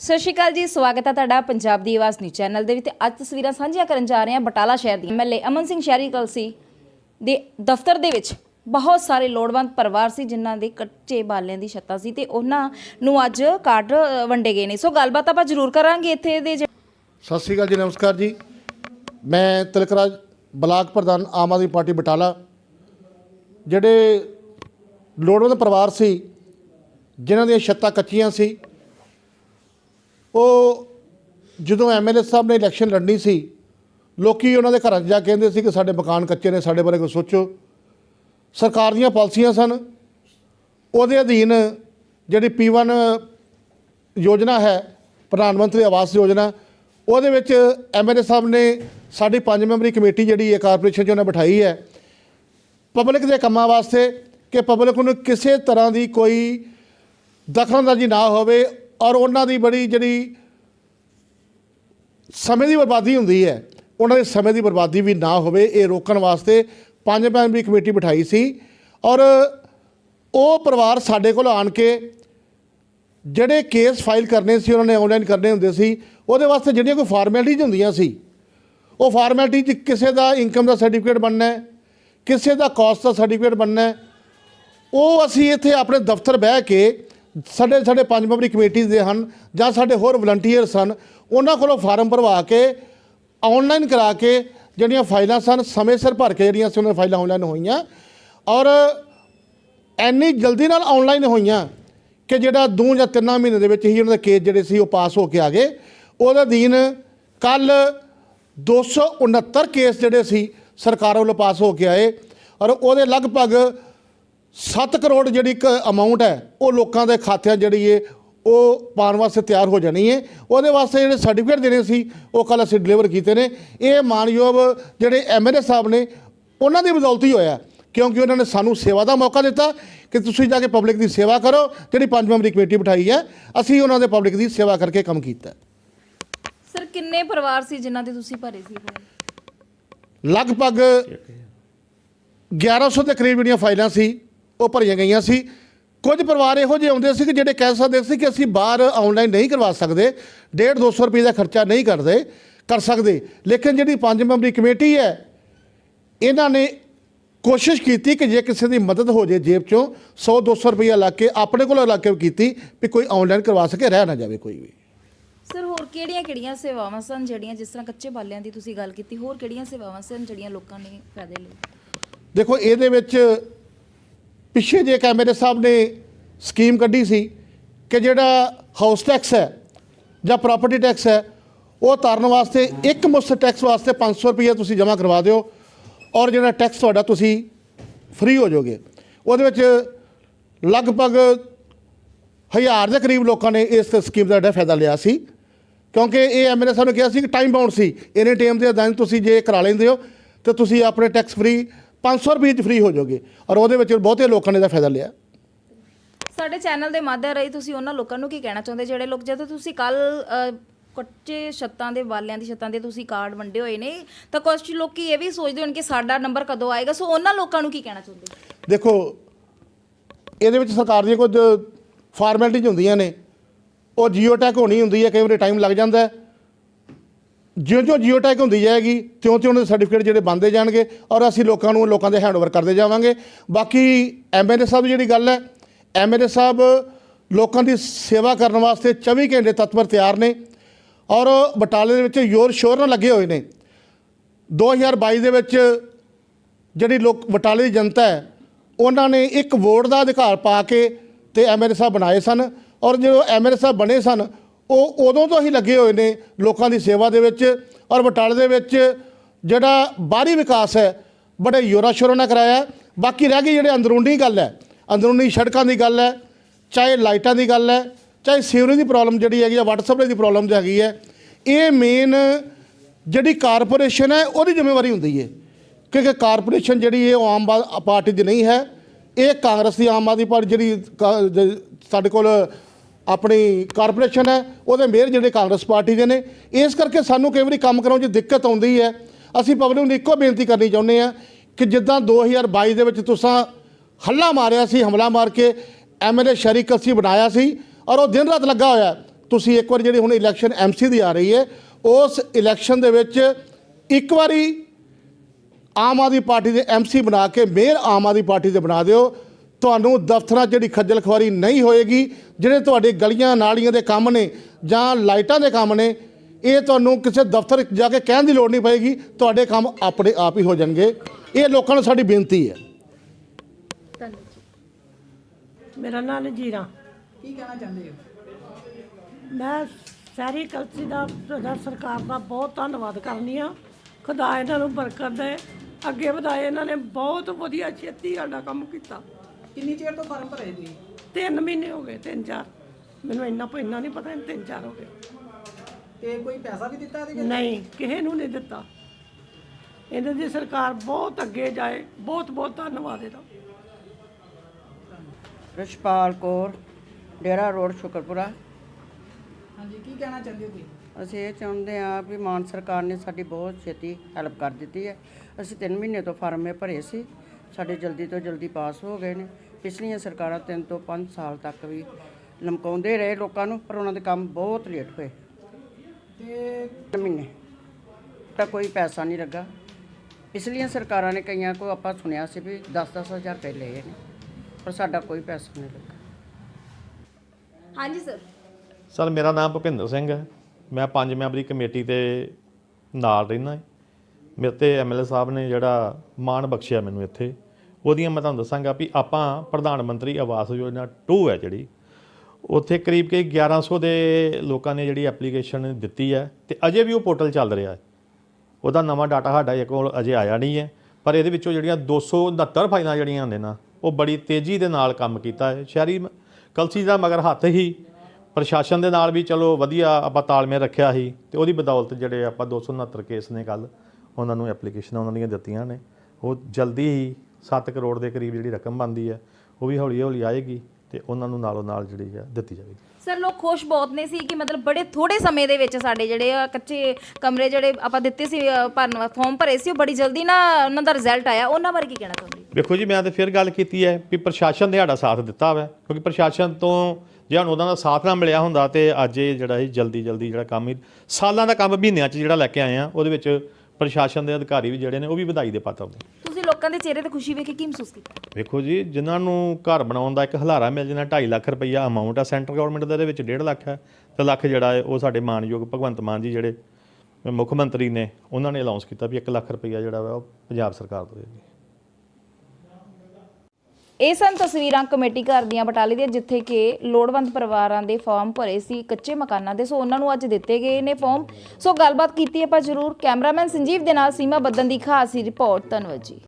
ਸਤਿ ਸ਼੍ਰੀ ਅਕਾਲ ਜੀ, ਸਵਾਗਤ ਹੈ ਤੁਹਾਡਾ ਪੰਜਾਬ ਦੀ ਆਵਾਜ਼ ਨਿਊਜ਼ ਚੈਨਲ ਦੇ ਵਿੱਚ ਤੇ ਅੱਜ ਤਸਵੀਰਾਂ ਸਾਂਝੀਆਂ ਕਰਨ ਜਾ ਰਹੇ ਹਾਂ ਬਟਾਲਾ ਸ਼ਹਿਰ ਦੀ ਐਮਐਲਏ ਅਮਨ ਸਿੰਘ ਸ਼ਹਿਰੀ ਕਲਸੀ ਦੇ ਦਫ਼ਤਰ ਦੇ ਵਿੱਚ ਬਹੁਤ ਸਾਰੇ ਲੋੜਵੰਦ ਪਰਿਵਾਰ ਸੀ, ਜਿਨ੍ਹਾਂ ਦੇ ਕੱਚੇ ਬਾਲਿਆਂ ਦੀ ਛੱਤਾਂ ਸੀ ਤੇ ਉਹਨਾਂ ਨੂੰ ਅੱਜ ਕਾਰਡ ਵੰਡੇ ਗਏ ਨੇ। ਸੋ ਗੱਲਬਾਤ ਆਪਾਂ ਜ਼ਰੂਰ ਕਰਾਂਗੇ ਇੱਥੇ ਦੇ ਜਿਹੜੇ ਸਤਿ ਸ਼੍ਰੀ ਅਕਾਲ ਜੀ, ਨਮਸਕਾਰ ਜੀ। ਮੈਂ ਤਿਲਕਰਾਜ ਬਲਾਕ ਪ੍ਰਧਾਨ ਆਮ ਆਦਮੀ ਪਾਰਟੀ ਬਟਾਲਾ। ਜਿਹੜੇ ਲੋੜਵੰਦ ਪਰਿਵਾਰ ਸੀ, ਜਿਨ੍ਹਾਂ ਦੀਆਂ ਛੱਤਾਂ ਕੱਚੀਆਂ ਸੀ ਉਹ ਜਦੋਂ ਐਮਐਲਏ ਸਾਹਿਬ ਨੇ ਇਲੈਕਸ਼ਨ ਲੜਨੀ ਸੀ, ਲੋਕੀ ਉਹਨਾਂ ਦੇ ਘਰਾਂ 'ਚ ਜਾ ਕੇ ਕਹਿੰਦੇ ਸੀ ਕਿ ਸਾਡੇ ਮਕਾਨ ਕੱਚੇ ਨੇ, ਸਾਡੇ ਬਾਰੇ ਕੁਝ ਸੋਚੋ। ਸਰਕਾਰ ਦੀਆਂ ਪਾਲਿਸੀਆਂ ਸਨ। ਉਹਦੇ ਅਧੀਨ ਜਿਹੜੀ P1 ਯੋਜਨਾ ਹੈ, ਪ੍ਰਧਾਨ ਮੰਤਰੀ ਆਵਾਸ ਯੋਜਨਾ, ਉਹਦੇ ਵਿੱਚ ਐਮਐਲਏ ਸਾਹਿਬ ਨੇ ਸਾਡੀ ਪੰਜ ਮੈਂਬਰੀ ਕਮੇਟੀ ਜਿਹੜੀ ਹੈ ਕਾਰਪੋਰੇਸ਼ਨ 'ਚ ਉਹਨੇ ਬਿਠਾਈ ਹੈ। ਪਬਲਿਕ ਦੇ ਕੰਮਾਂ ਵਾਸਤੇ ਕਿ ਪਬਲਿਕ ਨੂੰ ਕਿਸੇ ਤਰ੍ਹਾਂ ਦੀ ਕੋਈ ਦਖਲਅੰਦਾਜ਼ੀ ਨਾ ਹੋਵੇ ਔਰ ਉਹਨਾਂ ਦੀ ਬੜੀ ਜਿਹੜੀ ਸਮੇਂ ਦੀ ਬਰਬਾਦੀ ਹੁੰਦੀ ਹੈ, ਉਹਨਾਂ ਦੇ ਸਮੇਂ ਦੀ ਬਰਬਾਦੀ ਵੀ ਨਾ ਹੋਵੇ, ਇਹ ਰੋਕਣ ਵਾਸਤੇ ਪੰਜ ਮੈਂਬਰੀ ਕਮੇਟੀ ਬਿਠਾਈ ਸੀ। ਔਰ ਉਹ ਪਰਿਵਾਰ ਸਾਡੇ ਕੋਲ ਆਣ ਕੇ ਜਿਹੜੇ ਕੇਸ ਫਾਈਲ ਕਰਨੇ ਸੀ, ਉਹਨਾਂ ਨੇ ਆਨਲਾਈਨ ਕਰਨੇ ਹੁੰਦੇ ਸੀ, ਉਹਦੇ ਵਾਸਤੇ ਜਿਹੜੀਆਂ ਕੋਈ ਫਾਰਮੈਲਿਟੀਜ਼ ਹੁੰਦੀਆਂ ਸੀ, ਉਹ ਫਾਰਮੈਲਿਟੀ 'ਚ ਕਿਸੇ ਦਾ ਇਨਕਮ ਦਾ ਸਰਟੀਫਿਕੇਟ ਬਣਨਾ ਹੈ, ਕਿਸੇ ਦਾ ਕਾਸਟ ਦਾ ਸਰਟੀਫਿਕੇਟ ਬਣਨਾ ਹੈ, ਉਹ ਅਸੀਂ ਇੱਥੇ ਆਪਣੇ ਦਫ਼ਤਰ ਬਹਿ ਕੇ ਸਾਡੇ ਸਾਡੇ ਪੰਜ ਮੈਂਬਰੀ ਕਮੇਟੀਆਂ ਦੇ ਹਨ ਜਾਂ ਸਾਡੇ ਹੋਰ ਵਲੰਟੀਅਰਸ ਹਨ, ਉਹਨਾਂ ਕੋਲੋਂ ਫਾਰਮ ਭਰਵਾ ਕੇ, ਆਨਲਾਈਨ ਕਰਾ ਕੇ ਜਿਹੜੀਆਂ ਫਾਈਲਾਂ ਸਨ, ਸਮੇਂ ਸਿਰ ਭਰ ਕੇ ਜਿਹੜੀਆਂ ਸੀ ਉਹਨਾਂ ਫਾਈਲਾਂ ਆਨਲਾਈਨ ਹੋਈਆਂ। ਔਰ ਇੰਨੀ ਜਲਦੀ ਨਾਲ ਆਨਲਾਈਨ ਹੋਈਆਂ ਕਿ ਜਿਹੜਾ ਦੋ ਜਾਂ ਤਿੰਨਾਂ ਮਹੀਨੇ ਦੇ ਵਿੱਚ ਹੀ ਉਹਨਾਂ ਦੇ ਕੇਸ ਜਿਹੜੇ ਸੀ ਉਹ ਪਾਸ ਹੋ ਕੇ ਆ ਗਏ। ਉਹਦੇ ਅਧੀਨ ਕੱਲ 269 ਕੇਸ ਜਿਹੜੇ ਸੀ ਸਰਕਾਰ ਵੱਲੋਂ ਪਾਸ ਹੋ ਕੇ ਆਏ। ਔਰ ਉਹਦੇ ਲਗਭਗ 7 ਕਰੋੜ ਜਿਹੜੀ ਇੱਕ ਅਮਾਉਂਟ ਹੈ ਉਹ ਲੋਕਾਂ ਦੇ ਖਾਤਿਆਂ ਜਿਹੜੀ ਹੈ ਉਹ ਪਾਉਣ ਵਾਸਤੇ ਤਿਆਰ ਹੋ ਜਾਣੀ ਹੈ ਉਹਦੇ ਵਾਸਤੇ ਜਿਹੜੇ ਸਰਟੀਫਿਕੇਟ ਦੇਣੇ ਸੀ ਉਹ ਕੱਲ ਅਸੀਂ ਡਿਲੀਵਰ ਕੀਤੇ ਨੇ। ਇਹ ਮਾਨਯੋਗ ਜਿਹੜੇ ਐਮਐਲਏ ਸਾਹਿਬ ਨੇ ਉਹਨਾਂ ਦੀ ਬਦੌਲਤ ਹੋਇਆ। ਕਿਉਂਕਿ ਉਹਨਾਂ ਨੇ ਸਾਨੂੰ ਸੇਵਾ ਦਾ ਮੌਕਾ ਦਿੱਤਾ ਕਿ ਤੁਸੀਂ ਜਾ ਕੇ ਪਬਲਿਕ ਦੀ ਸੇਵਾ ਕਰੋ ਜਿਹੜੀ ਪੰਜ ਮੈਂਬਰੀ ਕਮੇਟੀ ਬਿਠਾਈ ਹੈ ਅਸੀਂ ਉਹਨਾਂ ਦੇ ਪਬਲਿਕ ਦੀ ਸੇਵਾ ਕਰਕੇ ਕੰਮ ਕੀਤਾ। ਸਰ ਕਿੰਨੇ ਪਰਿਵਾਰ ਸੀ ਜਿਨ੍ਹਾਂ ਦੇ ਤੁਸੀਂ ਭਰੇ ਸੀ? ਲਗਭਗ 1100 ਦੇ ਕਰੀਬ ਜਿਹੜੀਆਂ ਫਾਈਲਾਂ ਸੀ ਉਹ ਭਰੀਆਂ ਗਈਆਂ ਸੀ। ਕੁਝ ਪਰਿਵਾਰ ਇਹੋ ਜਿਹੇ ਆਉਂਦੇ ਸੀ ਕਿ ਜਿਹੜੇ ਕਹਿ ਸਕਦੇ ਸੀ ਕਿ ਅਸੀਂ ਬਾਹਰ ਆਨਲਾਈਨ ਨਹੀਂ ਕਰਵਾ ਸਕਦੇ 1.5 200 ਰੁਪਏ ਦਾ ਖਰਚਾ ਨਹੀਂ ਕਰਦੇ ਕਰ ਸਕਦੇ। ਲੇਕਿਨ ਜਿਹੜੀ ਪੰਜ ਮੈਂਬਰੀ ਕਮੇਟੀ ਹੈ ਇਹਨਾਂ ਨੇ ਕੋਸ਼ਿਸ਼ ਕੀਤੀ ਕਿ ਜੇ ਕਿਸੇ ਦੀ ਮਦਦ ਹੋ ਜੇ ਜੇਬ ਚੋਂ 100 200 ਰੁਪਏ ਲਾ ਕੇ ਆਪਣੇ ਕੋਲ ਲਾ ਕੇ ਕੀਤੀ ਵੀ ਕੋਈ ਆਨਲਾਈਨ ਕਰਵਾ ਸਕੇ ਰਹਿ ਨਾ ਜਾਵੇ ਕੋਈ ਵੀ। ਸਰ ਹੋਰ ਕਿਹੜੀਆਂ ਕਿਹੜੀਆਂ ਸੇਵਾਵਾਂ ਸਨ ਜਿਹੜੀਆਂ ਜਿਸ ਤਰ੍ਹਾਂ ਕੱਚੇ ਬਾਲਿਆਂ ਦੀ ਤੁਸੀਂ ਗੱਲ ਕੀਤੀ ਹੋਰ ਕਿਹੜੀਆਂ ਸੇਵਾਵਾਂ ਸਨ ਜਿਹੜੀਆਂ ਲੋਕਾਂ ਨੇ ਫਾਇਦੇ ਲਈ ਦੇਖੋ ਇਹਦੇ ਵਿੱਚ ਪਿੱਛੇ ਜੇ ਕੈਮਰੇ ਸਾਹਿਬ ਨੇ ਸਕੀਮ ਕੱਢੀ ਸੀ ਕਿ ਜਿਹੜਾ ਹਾਊਸ ਟੈਕਸ ਹੈ ਜਾਂ ਪ੍ਰਾਪਰਟੀ ਟੈਕਸ ਹੈ, ਉਹ ਤਾਰਨ ਵਾਸਤੇ, ਇੱਕ ਮੁਸਤ ਟੈਕਸ ਵਾਸਤੇ 500 ਰੁਪਏ ਤੁਸੀਂ ਜਮ੍ਹਾਂ ਕਰਵਾ ਦਿਓ ਔਰ ਜਿਹੜਾ ਟੈਕਸ ਤੁਹਾਡਾ ਤੁਸੀਂ ਫ੍ਰੀ ਹੋ ਜਾਓਗੇ। ਉਹਦੇ ਵਿੱਚ ਲਗਭਗ ਹਜ਼ਾਰ ਦੇ ਕਰੀਬ ਲੋਕਾਂ ਨੇ ਇਸ ਸਕੀਮ ਦਾ ਜਿਹੜਾ ਫਾਇਦਾ ਲਿਆ ਸੀ। ਕਿਉਂਕਿ ਇਹ ਐਮਐਲਏ ਸਾਹਿਬ ਨੇ ਕਿਹਾ ਸੀ ਕਿ ਟਾਈਮ ਬਾਉਂਡ ਸੀ। ਇਹਨੇ ਟਾਈਮ ਦੇ ਅਦਾਨ ਤੁਸੀਂ ਜੇ ਕਰਾ ਲੈਂਦੇ ਹੋ, ਤੇ ਤੁਸੀਂ ਆਪਣੇ ਟੈਕਸ ਫ੍ਰੀ 500 ਰੁਪਏ ਚ ਫ੍ਰੀ ਹੋ ਜਾਓਗੇ। ਔਰ ਉਹਦੇ ਵਿੱਚ ਬਹੁਤੇ ਲੋਕਾਂ ਨੇ ਇਹਦਾ ਫਾਇਦਾ ਲਿਆ। ਸਾਡੇ ਚੈਨਲ ਦੇ ਮਾਧਿਅਮ ਰਾਹੀਂ ਤੁਸੀਂ ਉਹਨਾਂ ਲੋਕਾਂ ਨੂੰ ਕੀ ਕਹਿਣਾ ਚਾਹੁੰਦੇ? ਜਿਹੜੇ ਲੋਕ ਜਦੋਂ ਤੁਸੀਂ ਕੱਲ ਕੱਚੇ ਛੱਤਾਂ ਦੇ ਵਾਲਿਆਂ ਦੀ ਛੱਤਾਂ ਦੇ ਤੁਸੀਂ ਕਾਰਡ ਵੰਡੇ ਹੋਏ ਨੇ ਤਾਂ ਕੁਝ ਲੋਕੀ ਇਹ ਵੀ ਸੋਚਦੇ ਹੋਣ ਕਿ ਸਾਡਾ ਨੰਬਰ ਕਦੋਂ ਆਏਗਾ? ਸੋ ਉਹਨਾਂ ਲੋਕਾਂ ਨੂੰ ਕੀ ਕਹਿਣਾ ਚਾਹੁੰਦੇ? ਦੇਖੋ ਇਹਦੇ ਵਿੱਚ ਸਰਕਾਰ ਦੀਆਂ ਕੁਝ ਫਾਰਮੈਲਿਟੀਜ਼ ਹੁੰਦੀਆਂ ਨੇ। ਉਹ ਜੀਓ ਟੈਕ ਹੋਣੀ ਹੁੰਦੀ ਹੈ ਕਈ ਵਾਰੀ ਟਾਈਮ ਲੱਗ ਜਾਂਦਾ ਹੈ। ਜਿਉਂ ਜਿਉਂ ਜੀਓ ਟੈਕ ਹੁੰਦੀ ਜਾਏਗੀ ਤਿਉਂ ਤਿਉਂ ਉਹਨਾਂ ਦੇ ਸਰਟੀਫਿਕੇਟ ਜਿਹੜੇ ਬਣਦੇ ਜਾਣਗੇ ਔਰ ਅਸੀਂ ਲੋਕਾਂ ਨੂੰ, ਲੋਕਾਂ ਦੇ ਹੈਂਡਓਵਰ ਕਰਦੇ ਜਾਵਾਂਗੇ। ਬਾਕੀ ਐਮਐਲਏ ਸਾਹਿਬ ਦੀ ਜਿਹੜੀ ਗੱਲ ਹੈ ਐਮਐਲਏ ਸਾਹਿਬ ਲੋਕਾਂ ਦੀ ਸੇਵਾ ਕਰਨ ਵਾਸਤੇ 24 ਘੰਟੇ ਤਤਪਰ ਤਿਆਰ ਨੇ ਔਰ ਬਟਾਲੇ ਦੇ ਵਿੱਚ ਜ਼ੋਰ ਸ਼ੋਰ ਨਾਲ ਲੱਗੇ ਹੋਏ ਨੇ। 2022 ਦੇ ਵਿੱਚ ਜਿਹੜੀ ਲੋਕ, ਬਟਾਲੇ ਦੀ ਜਨਤਾ ਹੈ, ਉਹਨਾਂ ਨੇ ਇੱਕ ਵੋਟ ਦਾ ਅਧਿਕਾਰ ਪਾ ਕੇ ਤੇ ਐਮਐਲਏ ਸਾਹਿਬ ਬਣਾਏ ਸਨ ਔਰ ਜਦੋਂ ਐਮਐਲਏ ਸਾਹਿਬ ਬਣੇ ਸਨ ਉਹ ਉਦੋਂ ਤੋਂ ਹੀ ਲੱਗੇ ਹੋਏ ਨੇ ਲੋਕਾਂ ਦੀ ਸੇਵਾ ਦੇ ਵਿੱਚ ਔਰ ਬਟਾਲੇ ਦੇ ਵਿੱਚ ਜਿਹੜਾ ਬਾਹਰੀ ਵਿਕਾਸ ਹੈ, ਬੜੇ ਯੋਰਾ ਸ਼ੋਰਾਂ ਨਾਲ ਕਰਾਇਆ ਬਾਕੀ ਰਹਿ ਗਈ ਜਿਹੜੇ ਅੰਦਰੂਨੀ ਗੱਲ ਹੈ, ਅੰਦਰੂਨੀ ਸੜਕਾਂ ਦੀ ਗੱਲ ਹੈ, ਚਾਹੇ ਲਾਈਟਾਂ ਦੀ ਗੱਲ ਹੈ, ਚਾਹੇ ਸੀਵਰੇਜ ਦੀ ਪ੍ਰੋਬਲਮ ਜਿਹੜੀ ਹੈਗੀ ਆ ਵਾਟਰ ਸਪਲਾਈ ਦੀ ਪ੍ਰੋਬਲਮ ਹੈਗੀ ਹੈ, ਇਹ ਮੇਨ ਜਿਹੜੀ ਕਾਰਪੋਰੇਸ਼ਨ ਹੈ, ਉਹਦੀ ਜ਼ਿੰਮੇਵਾਰੀ ਹੁੰਦੀ ਹੈ। ਕਿਉਂਕਿ ਕਾਰਪੋਰੇਸ਼ਨ ਜਿਹੜੀ ਹੈ ਉਹ ਆਮ ਪਾਰਟੀ ਦੀ ਨਹੀਂ ਹੈ, ਇਹ ਕਾਂਗਰਸ ਦੀ ਆਮ ਆਦਮੀ ਪਾਰਟੀ ਜਿਹੜੀ ਕਾ- ਸਾਡੇ ਕੋਲ ਆਪਣੀ ਕਾਰਪੋਰੇਸ਼ਨ ਹੈ, ਉਹਦੇ ਮੇਅਰ ਜਿਹੜੇ ਕਾਂਗਰਸ ਪਾਰਟੀ ਦੇ ਨੇ, ਇਸ ਕਰਕੇ ਸਾਨੂੰ ਕਈ ਵਾਰੀ ਕੰਮ ਕਰਾਉਣ 'ਚ ਦਿੱਕਤ ਆਉਂਦੀ ਹੈ। ਅਸੀਂ ਪਬਲਿਕ ਨੂੰ ਇੱਕੋ ਬੇਨਤੀ ਕਰਨੀ ਚਾਹੁੰਦੇ ਆ ਕਿ ਜਿੱਦਾਂ 2022 ਦੇ ਵਿੱਚ ਤੁਸੀਂ ਹੱਲਾ ਮਾਰਿਆ ਸੀ, ਹਮਲਾ ਮਾਰ ਕੇ ਐਮਐਲਏ ਸ਼ਰੀਕ ਅਸੀਂ ਬਣਾਇਆ ਸੀ ਔਰ ਉਹ ਦਿਨ ਰਾਤ ਲੱਗਾ ਹੋਇਆ ਤੁਸੀਂ ਇੱਕ ਵਾਰ ਜਿਹੜੀ ਹੁਣ ਇਲੈਕਸ਼ਨ ਐਮਸੀ ਦੀ ਆ ਰਹੀ ਹੈ, ਉਸ ਇਲੈਕਸ਼ਨ ਦੇ ਵਿੱਚ ਇੱਕ ਵਾਰੀ ਆਮ ਆਦਮੀ ਪਾਰਟੀ ਦੇ ਐਮਸੀ ਬਣਾ ਕੇ, ਮੇਅਰ ਆਮ ਆਦਮੀ ਪਾਰਟੀ ਦੇ ਬਣਾ ਦਿਓ। ਤੁਹਾਨੂੰ ਦਫ਼ਤਰਾਂ 'ਚ ਜਿਹੜੀ ਖੱਜਲ ਖੁਆਰੀ ਨਹੀਂ ਹੋਏਗੀ ਜਿਹੜੇ ਤੁਹਾਡੇ ਗਲੀਆਂ ਨਾਲੀਆਂ ਦੇ ਕੰਮ ਨੇ ਜਾਂ ਲਾਈਟਾਂ ਦੇ ਕੰਮ ਨੇ ਇਹ ਤੁਹਾਨੂੰ ਕਿਸੇ ਦਫ਼ਤਰ ਜਾ ਕੇ ਕਹਿਣ ਦੀ ਲੋੜ ਨਹੀਂ ਪਏਗੀ ਤੁਹਾਡੇ ਕੰਮ ਆਪਣੇ ਆਪ ਹੀ ਹੋ ਜਾਣਗੇ। ਇਹ ਲੋਕਾਂ ਨੂੰ ਸਾਡੀ ਬੇਨਤੀ ਹੈ। ਮੇਰਾ ਨਾਮ ਹੈ ਜੀਰਾ ਕੀ ਕਹਿਣਾ ਚਾਹੁੰਦੇ ਹੋ? ਮੈਂ ਸ਼ਹਿਰੀ ਕਲਸੀ ਦਾ ਤੁਹਾਡਾ ਸਰਕਾਰ ਦਾ ਬਹੁਤ ਧੰਨਵਾਦ ਕਰਨੀ ਆ ਖੁਦਾ ਇਹਨਾਂ ਨੂੰ ਬਰਕਤ ਦੇ ਅੱਗੇ ਵਧਾਏ। ਇਹਨਾਂ ਨੇ ਬਹੁਤ ਵਧੀਆ ਛੇਤੀ ਸਾਡਾ ਕੰਮ ਕੀਤਾ। ਕਿੰਨੀ ਚਿਰ ਤੋਂ ਫਾਰਮ ਭਰੇ ਤੁਸੀਂ ਤਿੰਨ ਮਹੀਨੇ ਹੋ ਗਏ ਤਿੰਨ ਚਾਰ। ਮੈਨੂੰ ਇੰਨਾ ਪ- ਇੰਨਾ ਨਹੀਂ ਪਤਾ ਤਿੰਨ ਚਾਰ ਹੋ ਗਏ। ਤੇ ਕੋਈ ਪੈਸਾ ਵੀ ਦਿੱਤਾ ਇਹਦੇ ਨਹੀਂ ਕਿਸੇ ਨੂੰ ਨਹੀਂ ਦਿੱਤਾ। ਇਹਨਾਂ ਦੀ ਸਰਕਾਰ ਬਹੁਤ ਅੱਗੇ ਜਾਏ ਬਹੁਤ ਬਹੁਤ ਧੰਨਵਾਦ ਇਹਦਾ। ਰਿਸ਼ਪਾਲ ਕੌਰ ਡੇਰਾ ਰੋਡ ਸ਼ੁਕਰਪੁਰਾ। ਹਾਂਜੀ ਕੀ ਕਹਿਣਾ ਚਾਹੁੰਦੇ ਹੋ ਤੁਸੀਂ? ਅਸੀਂ ਇਹ ਚਾਹੁੰਦੇ ਹਾਂ ਵੀ ਮਾਨ ਸਰਕਾਰ ਨੇ ਸਾਡੀ ਬਹੁਤ ਛੇਤੀ ਹੈਲਪ ਕਰ ਦਿੱਤੀ ਹੈ। ਅਸੀਂ 3 ਮਹੀਨੇ ਤੋਂ ਫਾਰਮ ਇਹ ਭਰੇ ਸੀ। ਸਾਡੇ ਜਲਦੀ ਤੋਂ ਜਲਦੀ ਪਾਸ ਹੋ ਗਏ ਨੇ। ਪਿਛਲੀਆਂ ਸਰਕਾਰਾਂ 3 ਤੋਂ 5 ਸਾਲ ਤੱਕ ਵੀ ਲਮਕਾਉਂਦੇ ਰਹੇ ਲੋਕਾਂ ਨੂੰ ਪਰ ਉਹਨਾਂ ਦੇ ਕੰਮ ਬਹੁਤ ਲੇਟ ਹੋਏ। ਤੇ ਤਿੰਨ ਮਹੀਨੇ। ਤਾਂ ਕੋਈ ਪੈਸਾ ਨਹੀਂ ਲੱਗਾ। ਪਿਛਲੀਆਂ ਸਰਕਾਰਾਂ ਨੇ ਕਈਆਂ ਕੋ ਆਪਾਂ ਸੁਣਿਆ ਸੀ ਵੀ 10-10 ਹਜ਼ਾਰ ਰੁਪਏ ਲਏ ਨੇ ਪਰ ਸਾਡਾ ਕੋਈ ਪੈਸਾ ਨਹੀਂ ਲੱਗਾ। ਹਾਂਜੀ ਸਰ। ਸਰ ਮੇਰਾ ਨਾਮ ਭੁਪਿੰਦਰ ਸਿੰਘ ਹੈ। ਮੈਂ ਪੰਜ ਮੈਂਬਰੀ ਕਮੇਟੀ ਤੇ ਨਾਲ ਰਹਿਣਾ ਹੈ। ਮੇਰੇ ਤੇ ਐਮਐਲਏ ਸਾਹਿਬ ਨੇ ਜਿਹੜਾ ਮਾਣ ਬਖਸ਼ਿਆ ਮੈਨੂੰ ਇੱਥੇ। ਉਹਦੀਆਂ ਮੈਂ ਤੁਹਾਨੂੰ ਦੱਸਾਂਗਾ ਵੀ ਆਪਾਂ ਪ੍ਰਧਾਨ ਮੰਤਰੀ ਆਵਾਸ ਯੋਜਨਾ 2 ਹੈ ਜਿਹੜੀ, ਉੱਥੇ ਕਰੀਬ ਕਿ 1100 ਦੇ ਲੋਕਾਂ ਨੇ ਜਿਹੜੀ ਐਪਲੀਕੇਸ਼ਨ ਦਿੱਤੀ ਹੈ ਤੇ ਅਜੇ ਵੀ ਉਹ ਪੋਰਟਲ ਚੱਲ ਰਿਹਾ ਹੈ। ਉਹਦਾ ਨਵਾਂ ਡਾਟਾ ਸਾਡਾ ਇਹ ਕੋਲ ਅਜੇ ਆਇਆ ਨਹੀਂ ਹੈ, ਪਰ ਇਹਦੇ ਵਿੱਚੋਂ ਜਿਹੜੀਆਂ 269 ਫਾਈਲਾਂ ਜਿਹੜੀਆਂ ਨੇ ਨਾ, ਉਹ ਬੜੀ ਤੇਜ਼ੀ ਦੇ ਨਾਲ ਕੰਮ ਕੀਤਾ ਹੈ। ਸ਼ਹਿਰੀ ਕਲਸੀ ਦਾ ਮਗਰ ਹੱਥ ਹੀ, ਪ੍ਰਸ਼ਾਸਨ ਦੇ ਨਾਲ ਵੀ ਚਲੋ ਵਧੀਆ ਆਪਾਂ ਤਾਲਮੇਲ ਰੱਖਿਆ ਸੀ ਤੇ ਉਹਦੀ ਬਦੌਲਤ ਜਿਹੜੇ ਆਪਾਂ 269 ਕੇਸ ਨੇ ਕੱਲ ਉਹਨਾਂ ਨੂੰ ਐਪਲੀਕੇਸ਼ਨਾਂ ਉਹਨਾਂ ਦੀਆਂ ਦਿੱਤੀਆਂ ਨੇ। ਉਹ ਜਲਦੀ ਹੀ 7 ਕਰੋੜ ਦੇ ਕਰੀਬ ਜਿਹੜੀ ਰਕਮ ਬਣਦੀ ਹੈ ਉਹ ਵੀ ਹੌਲੀ ਹੌਲੀ ਆਏਗੀ ਤੇ ਉਹਨਾਂ ਨੂੰ ਨਾਲੋਂ ਨਾਲ ਜਿਹੜੀ ਹੈ ਦਿੱਤੀ ਜਾਵੇਗੀ। ਸਰ ਲੋਕ ਖੁਸ਼ ਬਹੁਤ ਨੇ ਸੀ ਕਿ ਮਤਲਬ ਬੜੇ ਥੋੜੇ ਸਮੇਂ ਦੇ ਵਿੱਚ ਸਾਡੇ ਜਿਹੜੇ ਆ ਕੱਚੇ ਕਮਰੇ ਜਿਹੜੇ ਆਪਾਂ ਦਿੱਤੇ ਸੀ ਅ, ਭਰਨ ਫਾਰਮ ਭਰੇ ਸੀ ਉਹ ਬੜੀ ਜਲਦੀ ਨਾ ਉਹਨਾਂ ਦਾ ਰਿਜ਼ਲਟ ਆਇਆ। ਉਹਨਾਂ ਬਾਰੇ ਕੀ ਕਹਿਣਾ ਚਾਹੁੰਦੇ ਵੇਖੋ ਜੀ ਮੈਂ ਤਾਂ ਫਿਰ ਗੱਲ ਕੀਤੀ ਹੈ ਵੀ ਪ੍ਰਸ਼ਾਸਨ ਨੇ ਸਾਡਾ ਸਾਥ ਦਿੱਤਾ ਵਾ ਕਿਉਂਕਿ ਪ੍ਰਸ਼ਾਸਨ ਤੋਂ ਜੇ ਸਾਨੂੰ ਉਹਨਾਂ ਦਾ ਸਾਥ ਨਾ ਮਿਲਿਆ ਹੁੰਦਾ ਤੇ ਅੱਜ ਇਹ ਜਿਹੜਾ ਇਹ ਜਲਦੀ ਜਲਦੀ ਜਿਹੜਾ ਕੰਮ ਹੀ ਸਾਲਾਂ ਦਾ ਕੰਮ ਮਹੀਨਿਆਂ 'ਚ ਜਿਹੜਾ ਲੈ ਕੇ ਆਏ ਆ ਉਹਦੇ ਵਿੱਚ ਪ੍ਰਸ਼ਾਸਨ ਦੇ ਅਧਿਕਾਰੀ ਵੀ ਜਿਹੜੇ ਨੇ ਉਹ ਵੀ ਵਧਾਈ ਦੇ ਪਾਤਰ ਨੇ। ਤੁਸੀਂ ਲੋਕਾਂ ਦੇ ਚਿਹਰੇ ਤੇ ਖੁਸ਼ੀ ਵੇਖ ਕੇ ਕੀ ਮਹਿਸੂਸ ਕੀਤਾ? ਵੇਖੋ ਜੀ ਜਿਨ੍ਹਾਂ ਨੂੰ ਘਰ ਬਣਾਉਣ ਦਾ ਇੱਕ ਹਲਾਰਾ ਮਿਲ ਜਾਣਾ 2.5 ਲੱਖ ਰੁਪਈਆ ਅਮਾਉਂਟ ਆ ਸੈਂਟਰ ਗਵਰਨਮੈਂਟ ਦਾ ਇਹਦੇ ਵਿੱਚ 1.5 ਲੱਖ ਹੈ ਤੇ ਲੱਖ ਜਿਹੜਾ ਹੈ ਉਹ ਸਾਡੇ ਮਾਨਯੋਗ ਭਗਵੰਤ ਮਾਨ ਜੀ ਜਿਹੜੇ ਮੁੱਖ ਮੰਤਰੀ ਨੇ ਉਹਨਾਂ ਨੇ ਅਨਾਉਂਸ ਕੀਤਾ ਵੀ 1 ਲੱਖ ਰੁਪਈਆ ਜਿਹੜਾ ਵਾ ਉਹ ਪੰਜਾਬ ਸਰਕਾਰ ਦੇਵੇਗੀ ਇਹ ਸਨ ਤਸਵੀਰਾਂ ਕਮੇਟੀ ਘਰ ਦੀਆਂ ਬਟਾਲੇ ਦੀਆਂ, ਜਿੱਥੇ ਕਿ ਲੋੜਵੰਦ ਪਰਿਵਾਰਾਂ ਦੇ ਫਾਰਮ ਭਰੇ ਸੀ ਕੱਚੇ ਮਕਾਨਾਂ ਦੇ। ਸੋ ਉਹਨਾਂ ਨੂੰ ਅੱਜ ਦਿੱਤੇ ਗਏ ਨੇ ਫਾਰਮ ਸੋ ਗੱਲਬਾਤ ਕੀਤੀ ਆਪਾਂ ਜ਼ਰੂਰ। ਕੈਮਰਾਮੈਨ ਸੰਜੀਵ ਦੇ ਨਾਲ ਸੀਮਾ ਬੱਦਨ ਦੀ ਖਾਸ ਹੀ ਰਿਪੋਰਟ। ਧੰਨਵਾਦ ਜੀ।